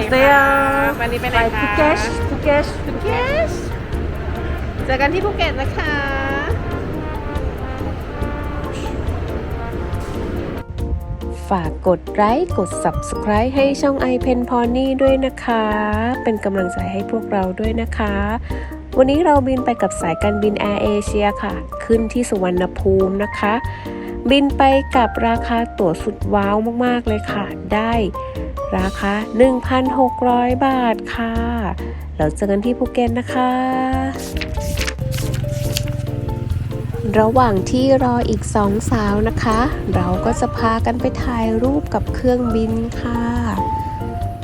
นเซียคะวันนี้ไปไหนไปคะภูเก็ตภูเก็ตภูเก็ตเจอกันที่ภูเก็ตนะคะฝากกดไลค์กด Subscribe ให้ช่อง i p e n Pony ด้วยนะคะ เป็นกำลังใจให้พวกเราด้วยนะคะ วันนี้เราบินไปกับสายการบินแอร์เอเชียค่ะ ขึ้นที่สุวรรณภูมินะคะ บินไปกับราคาตั๋วสุดว้าวมาก ๆ เลยค่ะ ได้ ราคา 1,600 บาทค่ะ เราเจอกันที่ภูเก็ตนะคะ ระหว่างที่รออีกสองสาวนะคะ เราก็จะพากันไปถ่ายรูปกับเครื่องบินค่ะ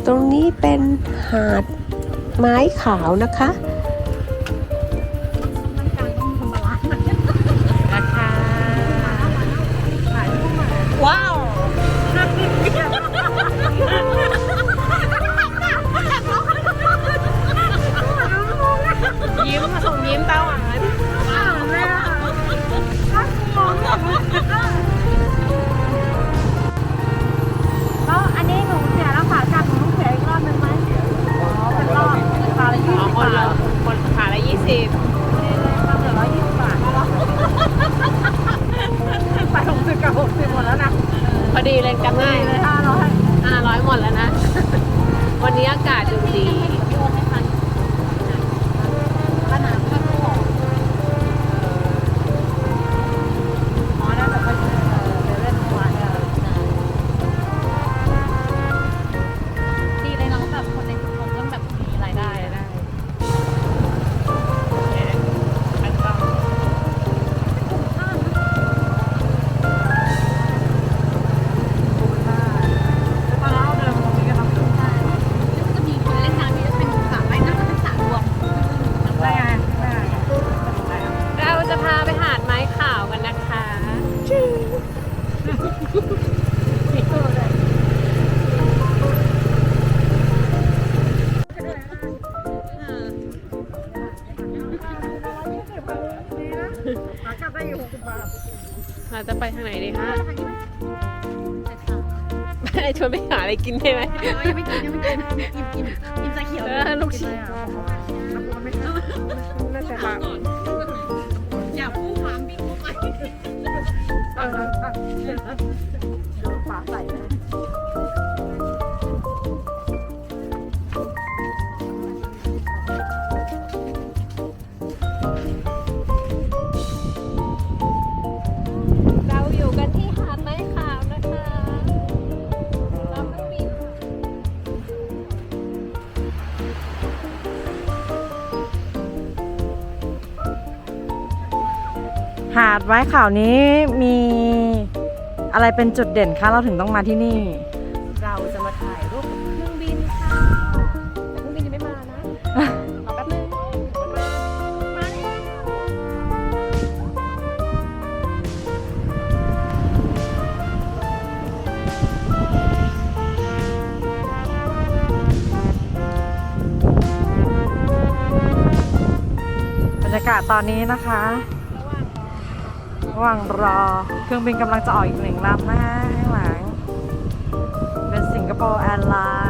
ตรงนี้เป็นหาดไม้ขาวนะคะ อะไรกินได้ไหม ยังไม่กินยังไม่กิน หาดไว้ข่าวนี้มีอะไรเป็นจุดเด่นคะเราถึงต้องมาที่นี่ เราจะมาถ่ายรูปกับเครื่องบินค่ะแต่เครื่องบินยังไม่มานะรอแป๊บนึงมาแล้วบรรยากาศตอนนี้นะคะ ระหว่างรอเครื่องบินกำลังจะออกอีกหนึ่งลำนะฮะข้างหลัง เป็นสิงคโปร์แอร์ไลน์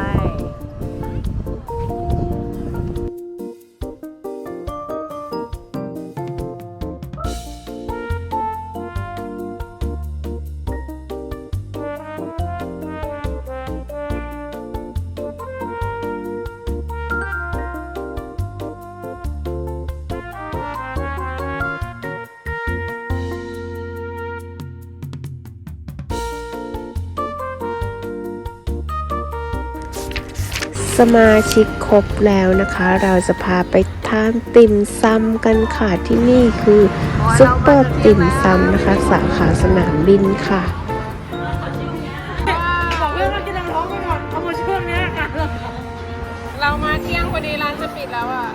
สมาชิกครบแล้วนะคะ เราจะพาไปทานติ่มซำกันค่ะที่นี่คือซุปเปอร์ติ่มซำนะคะ สาขาสนามบินค่ะบอกเพื่อนว่ากินน้ำร้อนไปก่อนเอามาช่วงนี้ค่ะเรามาเที่ยงพอดีร้านจะปิดแล้วอะ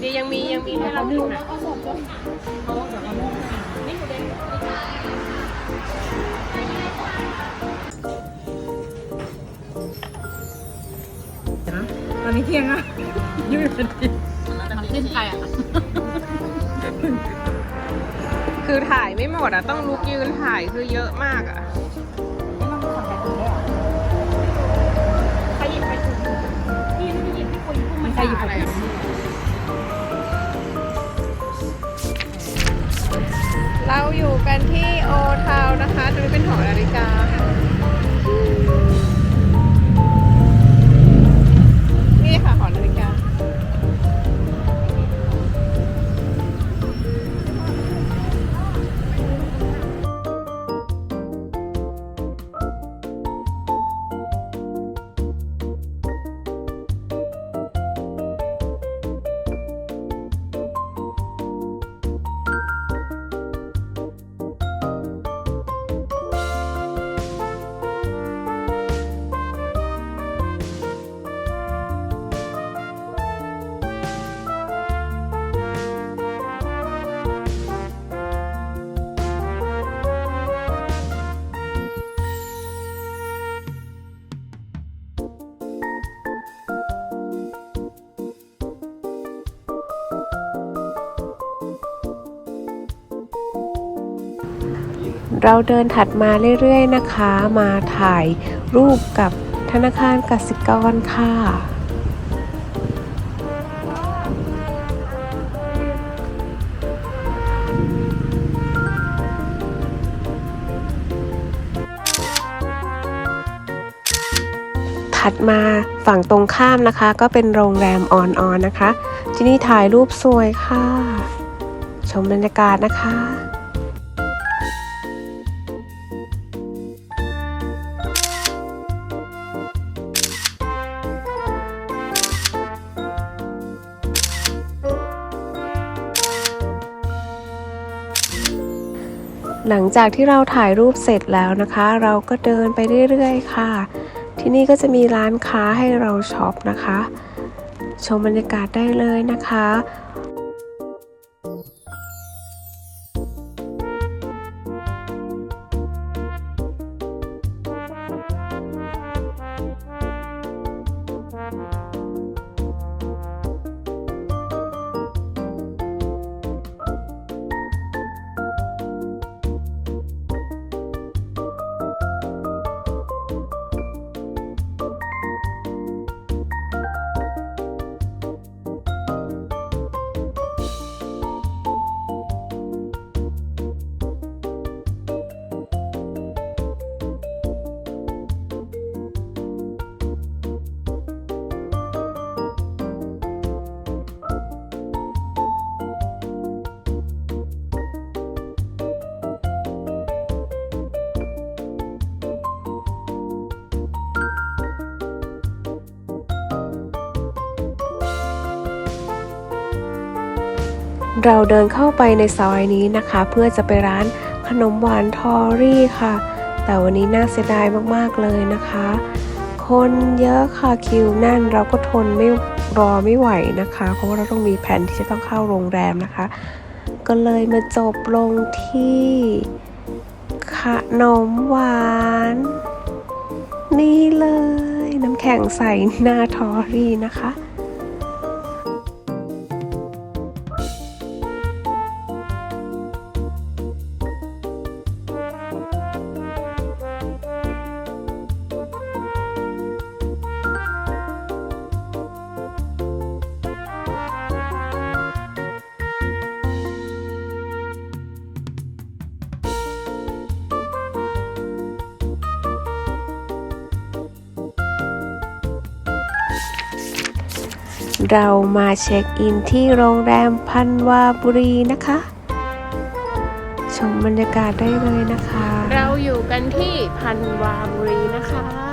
ดียังมียังมีให้เรากินอะ อนนี้เที่ยงอะยืดพอดีน้ส้มใครอะ คือถ่ายไม่หมดอะ ต้องลุกยืนถ่ายคือเยอะมากอะมันใครหยิบอะไรเราอยู่กันที่โอทาวนะคะตรงนี้เป็นหอนาฬิกา เราเดินถัดมาเรื่อยๆนะคะ มาถ่ายรูปกับธนาคารกสิกรค่ะถัดมาฝั่งตรงข้ามนะคะ ก็เป็นโรงแรมออนออนนะคะ ที่นี่ถ่ายรูปสวยค่ะ ชมบรรยากาศนะคะ หลังจากที่เราถ่ายรูปเสร็จแล้วนะคะ เราก็เดินไปเรื่อยๆค่ะ ที่นี่ก็จะมีร้านค้าให้เราช็อปนะคะ ชมบรรยากาศได้เลยนะคะ เราเดินเข้าไปในซอยนี้นะคะ เพื่อจะไปร้านขนมหวานทอรี่ค่ะ แต่วันนี้น่าเสียดายมากๆเลยนะคะ คนเยอะค่ะคิวแน่นเราก็ทนไม่รอไม่ไหวนะคะ เพราะว่าเราต้องมีแผนที่จะต้องเข้าโรงแรมนะคะ ก็เลยมาจบลงที่ขนมหวาน นี่เลย น้ำแข็งใส่หน้าทอรี่นะคะ เรามาเช็คอินที่โรงแรมพันวาบุรีนะคะ ชมบรรยากาศได้เลยนะคะ เราอยู่กันที่พันวาบุรีนะคะ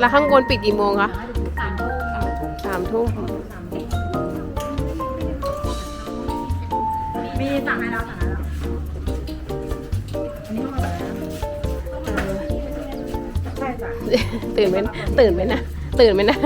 แล้วข้างบนปิดกี่โมงคะสามทุ่มมีสั่งให้แล้วสั่งให้แล้วอันนี้ห้องอะไรนะใช่จ้ะตื่นไหมตื่นไหมนะ ตื่นไหมนะ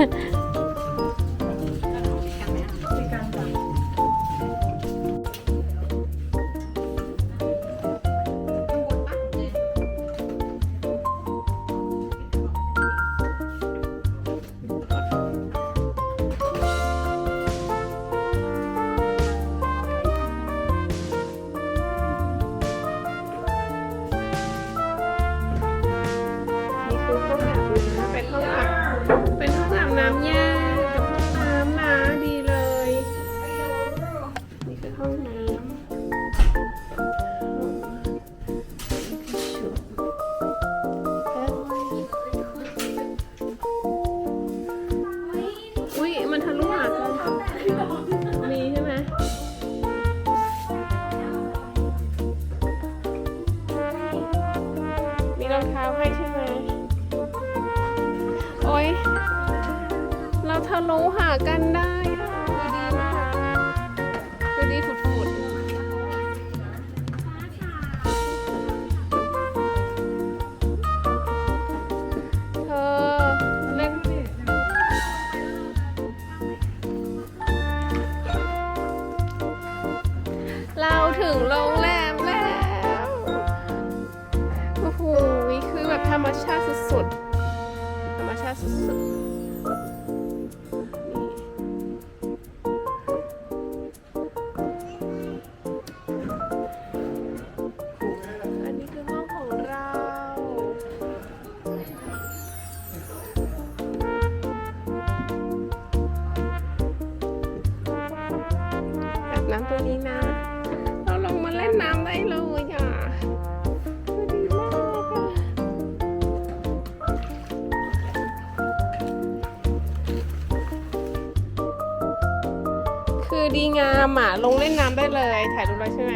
คือดีงามอะ ลงเล่นน้ำได้เลย ถ่ายรูปแล้วใช่ไหม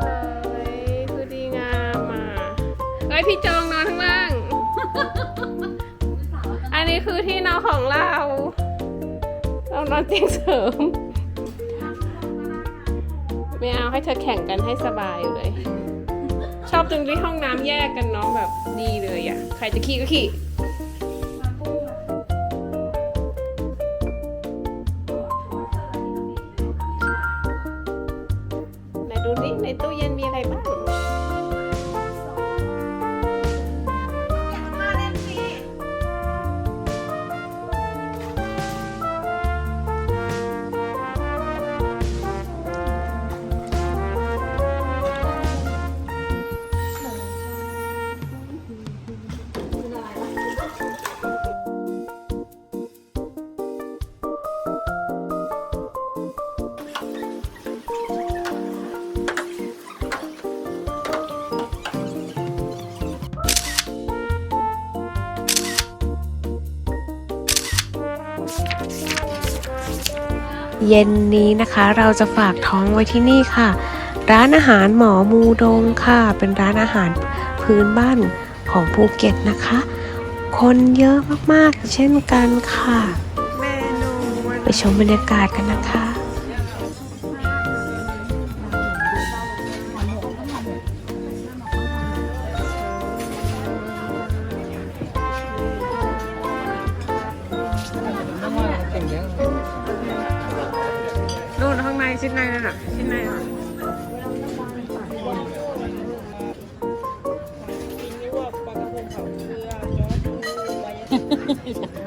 เฮ้ยคือดีงามอะเฮ้ยพี่จองนอนข้างล่าง อันนี้คือที่นอนของเรา เรานอนเตียงเสริม ไม่เอาให้เธอแข่งกันให้สบายเลย ชอบตรงที่ห้องน้ำแยกกันเนาะแบบดีเลยอะ่ะ ใครจะขี่ก็ขี่ ตู้เย็นมีอะไรบ้าง เย็นนี้นะคะ เราจะฝากท้องไว้ที่นี่ค่ะ ร้านอาหารหมอมูดงค่ะ เป็นร้านอาหารพื้นบ้านของภูเก็ตนะคะ คนเยอะมากๆเช่นกันค่ะเมนูไปชมบรรยากาศกันนะคะ ชิ้นในนั่นน่ะชิ้นในน่ะ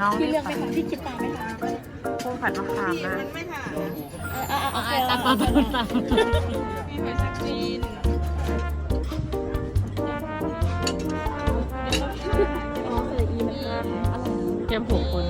น้องพี่เลือกไหมคะพี่คิดตามไหมคะพวกผัดมะขามนะตามมาตามเกมผูกคน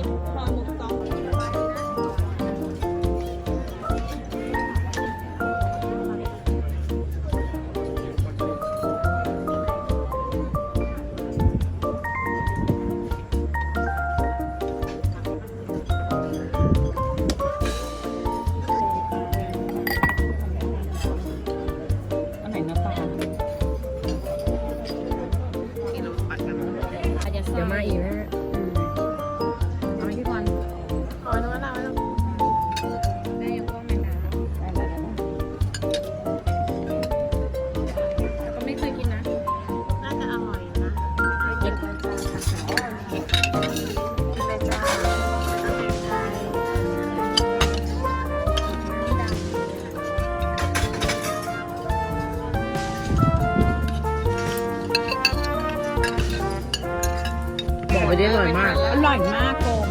ด้อร่อยมาก อร่อยมากโกม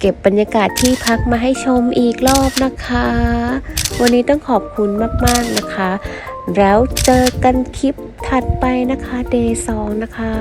เก็บบรรยากาศที่พักมาให้ชมอีกรอบนะคะ วันนี้ต้องขอบคุณมาก ๆ นะคะ แล้วเจอกันคลิปถัดไปนะคะ เดย์สองนะคะ